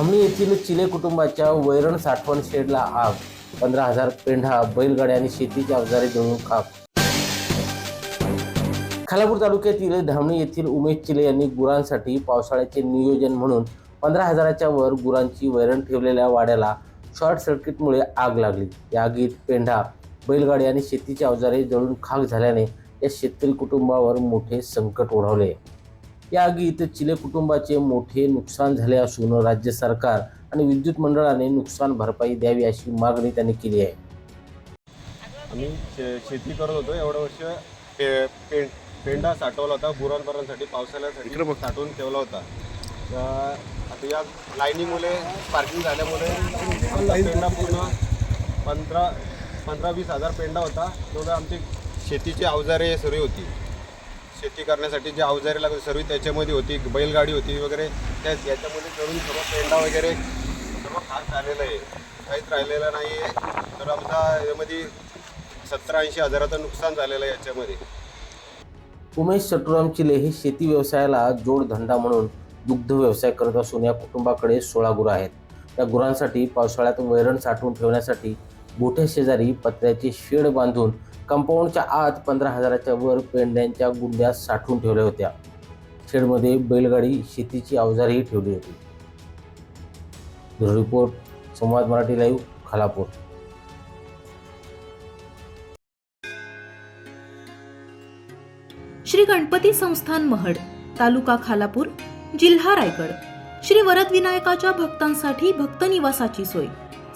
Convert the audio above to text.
धामणी येथील चिले कुटुंबाच्या वैरण साठवण शेडला आग. पंधरा हजार पेंढा बैलगाड्या आणि शेतीची अवजारे जळून खाक. खालापूर तालुक्यातील धामणी येथील उमेश चिले यांनी गुरांसाठी पावसाळ्याचे नियोजन म्हणून पंधरा हजाराच्या वर गुरांची वैरण ठेवलेल्या वाड्याला शॉर्ट सर्किटमुळे आग लागली. या आगीत पेंढा बैलगाडी आणि शेतीची अवजारे जळून खाक झाल्याने या शेतकरी कुटुंबावर मोठे संकट ओढवले. या आगीत चिले कुटुंबाचे मोठे नुकसान झाले असून राज्य सरकार आणि विद्युत मंडळाने नुकसान भरपाई द्यावी अशी मागणी त्यांनी केली आहे. आम्ही शे शेती करत होतो. एवढं वर्ष पे पे पेंडा साठवला होता. गुरांपरांसाठी पावसाळ्यासाठी साठवून ठेवला होता. तर आता या लाईनीमुळे पार्किंग झाल्यामुळे पेंडा पूर्ण पंधरा पंधरा वीस हजार पेंडा होता. तेवढं आमची शेतीची अवजारे सर्व होती. शेती करण्यासाठी जे अवजारे लागत सर्व त्याच्यामध्ये होती बैलगाडी होती वगैरे त्या याच्यामध्ये चढून सर्व पेंडा वगैरे सर्व खास झालेलं आहे. काहीच राहिलेलं नाही आहे तर आमचा यामध्ये सत्तर ऐंशी हजाराचं नुकसान झालेलं आहे याच्यामध्ये. उमेश सटुराम चिले हे शेती व्यवसायाला जोडधंदा म्हणून दुग्ध व्यवसाय करत असून या कुटुंबाकडे सोळा गुरं आहेत. त्या गुरांसाठी पावसाळ्यात वैरण साठवून ठेवण्यासाठी गोठ्या शेजारी पत्र्याचे शेड बांधून कंपाऊंडच्या आत पंधरा हजाराच्या वर पेंड्यांच्या गुंड्या साठवून ठेवल्या होत्या. शेडमध्ये बैलगाडी शेतीची अवजारेही ठेवली होती. रिपोर्ट संवाद मराठी लाईव्ह खालापूर. श्री गणपती संस्थान महड तालुका खालापूर जिल्हा रायगड. श्री वरदविनायकाच्या भक्तांसाठी भक्त निवासाची सोय.